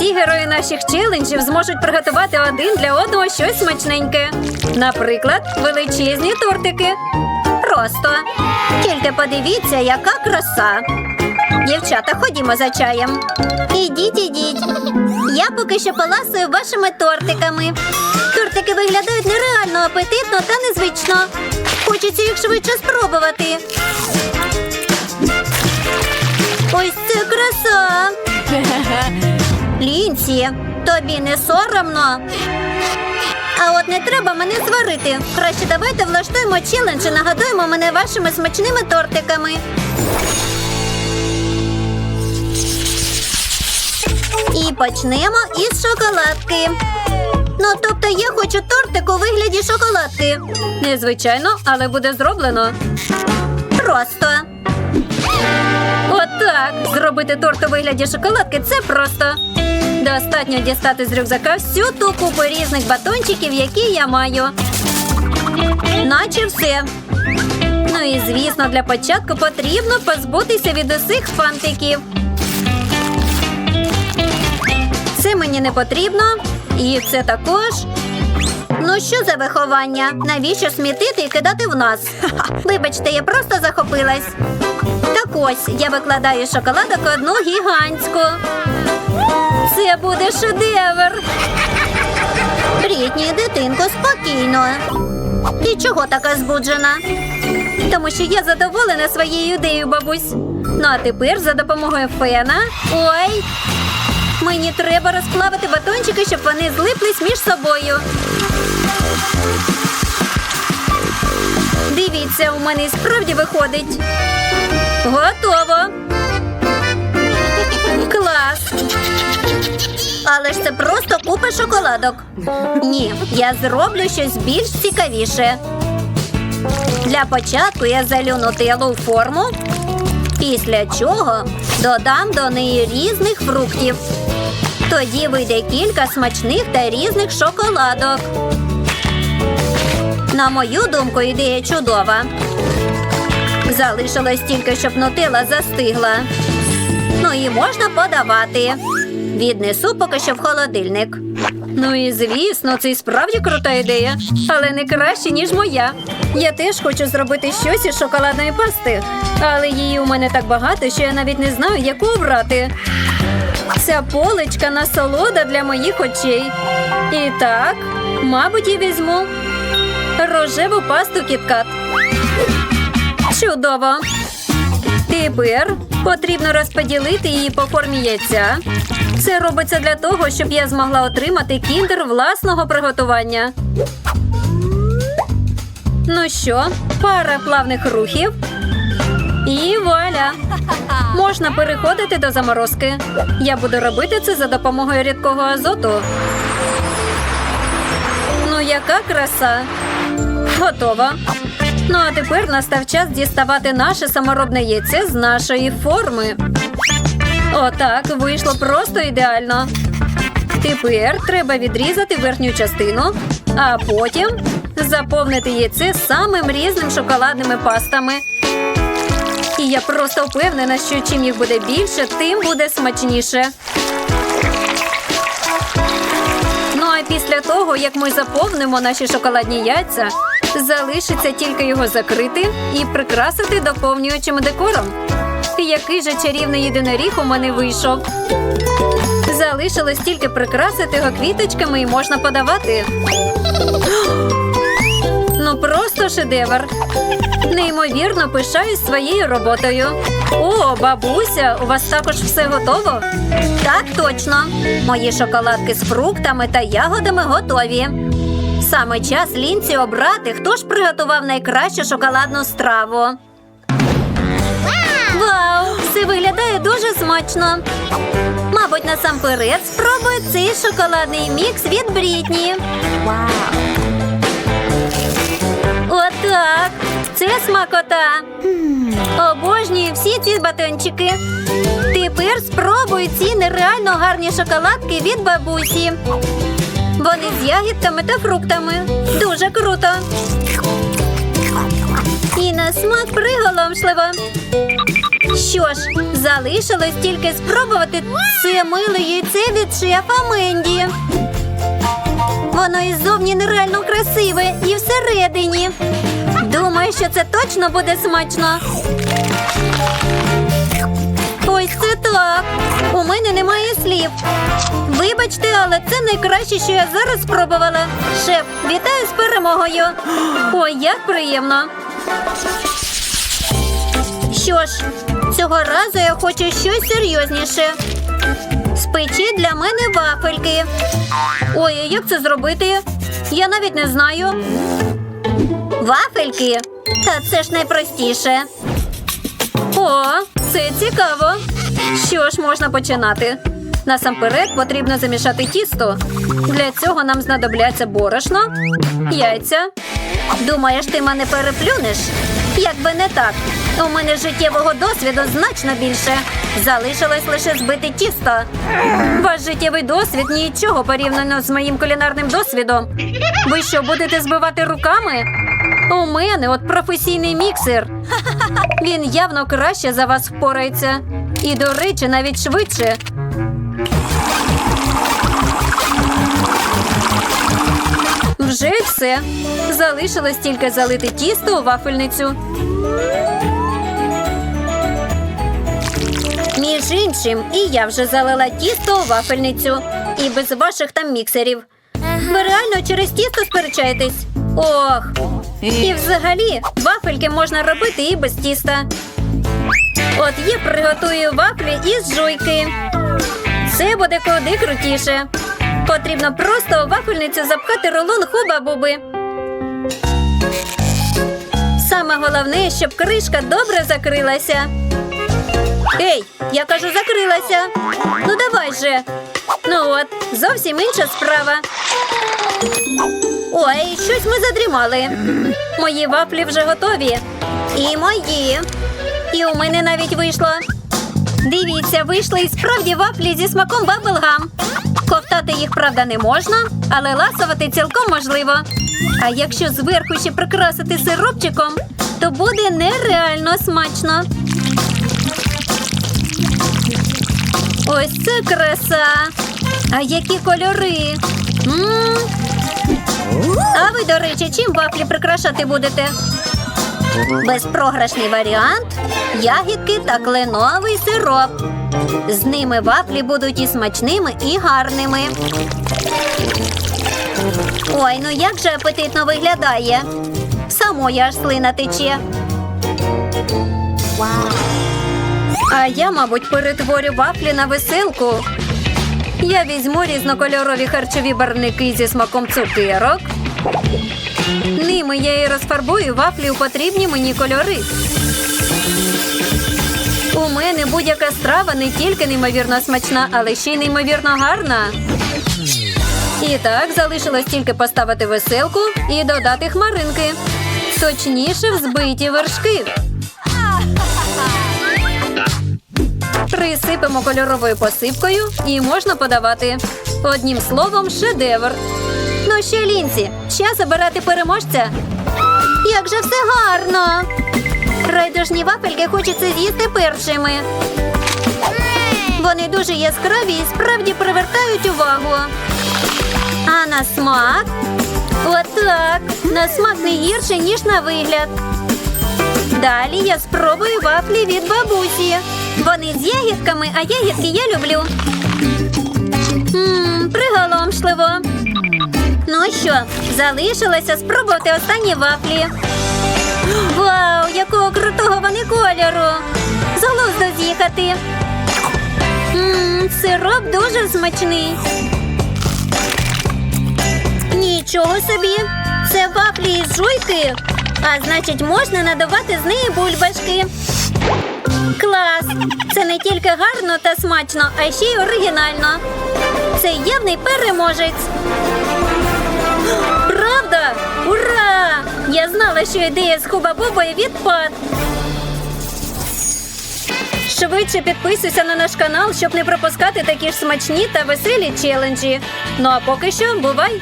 всі герої наших челенджів зможуть приготувати один для одного щось смачненьке. Наприклад, величезні тортики. Просто. Тільки подивіться, яка краса. Дівчата, ходімо за чаєм. Ідіть, ідіть. Я поки що поласую вашими тортиками. Тортики виглядають нереально апетитно та незвично. Хочеться їх швидше спробувати. Ось це краса. Лінці, тобі не соромно. А от не треба мене сварити. Краще давайте влаштуємо челендж і нагадуємо мене вашими смачними тортиками. І почнемо із шоколадки. Ну, тобто я хочу тортик у вигляді шоколадки. Незвичайно, але буде зроблено. Просто. Отак. Зробити торт у вигляді шоколадки це просто. Достатньо дістати з рюкзака всю ту купу різних батончиків, які я маю. Наче все. Ну і звісно, для початку потрібно позбутися від усіх фантиків. Це мені не потрібно. І це також. Ну що за виховання? Навіщо смітити і кидати в нас? Вибачте, я просто захопилась. Так ось я викладаю шоколадок одну гігантську. Це буде шедевр. Брітні, дитинко, спокійно. Ти чого така збуджена? Тому що я задоволена своєю ідеєю, бабусь. Ну а тепер за допомогою фена. Ой. Мені треба розплавити батончики, щоб вони злиплись між собою. Дивіться, у мене справді виходить. Готово. Клас. Але ж це просто купа шоколадок. Ні, я зроблю щось більш цікавіше. Для початку я залю нутеллу у форму, після чого додам до неї різних фруктів. Тоді вийде кілька смачних та різних шоколадок. На мою думку, ідея чудова. Залишилось тільки, щоб нутелла застигла. Ну і можна подавати. Віднесу поки що в холодильник. Ну і звісно, це і справді крута ідея, але не краще, ніж моя. Я теж хочу зробити щось із шоколадної пасти, але її у мене так багато, що я навіть не знаю, яку обрати. Ця поличка насолода для моїх очей. І так, мабуть, і візьму рожеву пасту кіткат. Чудово. Тепер потрібно розподілити її по формі яйця. Це робиться для того, щоб я змогла отримати кіндер власного приготування. Ну що, пара плавних рухів. І вуаля! Можна переходити до заморозки. Я буду робити це за допомогою рідкого азоту. Ну, яка краса! Готово. Ну а тепер настав час діставати наше саморобне яйце з нашої форми. Отак вийшло просто ідеально. Тепер треба відрізати верхню частину, а потім заповнити яйце самим різним шоколадними пастами. І я просто впевнена, що чим їх буде більше, тим буде смачніше. Ну а після того, як ми заповнимо наші шоколадні яйця, залишиться тільки його закрити і прикрасити доповнюючим декором. Який же чарівний єдиноріг у мене вийшов. Залишилось тільки прикрасити його квіточками і можна подавати. Ну просто шедевр. Неймовірно пишаюсь своєю роботою. О, бабуся, у вас також все готово? Так, точно. Мої шоколадки з фруктами та ягодами готові. Саме час лінці обрати, хто ж приготував найкращу шоколадну страву. Вау! Все виглядає дуже смачно. Мабуть, насамперед спробую цей шоколадний мікс від Брітні. Отак. Це смакота. Обожнюю всі ці батончики. Тепер спробую ці нереально гарні шоколадки від бабусі. Вони з ягідками та фруктами. Дуже круто. І на смак приголомшливо. Що ж, Залишилось тільки спробувати це миле яйце від шефа Менді. Воно і нереально красиве, і всередині. Думаю, що це точно буде смачно. Ось це так. У мене немає слів. Вибачте, але це найкраще, що я зараз спробувала. Шеф, вітаю з перемогою. Ой, як приємно. Що ж, цього разу я хочу щось серйозніше. Спечи для мене вафельки. Ой, а як це зробити? Я навіть не знаю. Вафельки? Та це ж найпростіше. О, це цікаво. Що ж можна починати? Насамперед потрібно замішати тісто. Для цього нам знадобляться борошно, яйця. Думаєш, ти мене переплюнеш? Якби не так. У мене життєвого досвіду значно більше. Залишилось лише збити тісто. Ваш життєвий досвід нічого порівняно з моїм кулінарним досвідом. Ви що, будете збивати руками? У мене от професійний міксер. Він явно краще за вас впорається. І, до речі, навіть швидше. Вже все. Залишилось тільки залити тісто у вафельницю. Між іншим, і я вже залила тісто у вафельницю. І без ваших там міксерів. Ви реально через тісто сперечаєтесь? Ох. І взагалі вафельки можна робити і без тіста. От я приготую вафлі із жуйки. Це буде куди крутіше. Потрібно просто у вафельницю запхати рулон хуба-буби. Саме головне, щоб кришка добре закрилася. Ей, я кажу, закрилася. Ну давай же. Ну от, зовсім інша справа. Ой, щось ми задрімали. Мої вафлі вже готові. І мої. І у мене навіть вийшло. Дивіться, вийшли і справді вафлі зі смаком баблгам. Ковтати їх, правда, не можна, але ласувати цілком можливо. А якщо зверху ще прикрасити сиропчиком, то буде нереально смачно. Ось це краса. А які кольори. м А ви, до речі, чим вафлі прикрашати будете? Безпрограшний варіант ягідки та кленовий сироп. З ними вафлі будуть і смачними, і гарними. Ой, ну як же апетитно виглядає. Самої аж слина тече. А я, мабуть, перетворю вафлі на веселку. Я візьму різнокольорові харчові барвники зі смаком цукерок. Ними я і розфарбую вафлі у потрібні мені кольори. У мене будь-яка страва не тільки неймовірно смачна, але ще й неймовірно гарна. І так, залишилось тільки поставити веселку і додати хмаринки. Точніше, взбиті вершки. Присипемо кольоровою посипкою і можна подавати. Одним словом, шедевр. Ну що, лінці, час обирати переможця. Як же все гарно! Райдужні вафельки хочеться з'їсти першими. Вони дуже яскраві і справді привертають увагу. А на смак? Отак. На смак не гірше, ніж на вигляд. Далі я спробую вафлі від бабусі. Вони з ягідками, а ягідки я люблю. Ммм, приголомшливо. Ну що, залишилося спробувати останні вафлі. Вау, якого крутого вони кольору! З глузду з'їхати. Сироп дуже смачний. Нічого собі. Це вафлі із жуйки. А значить, можна надавати з неї бульбашки. Клас! Це не тільки гарно та смачно, а ще й оригінально. Це явний переможець. Правда? Ура! Я знала, що ідея з хуба-бубою відпад. Швидше підписуйся на наш канал, щоб не пропускати такі ж смачні та веселі челенджі. Ну а поки що, бувай!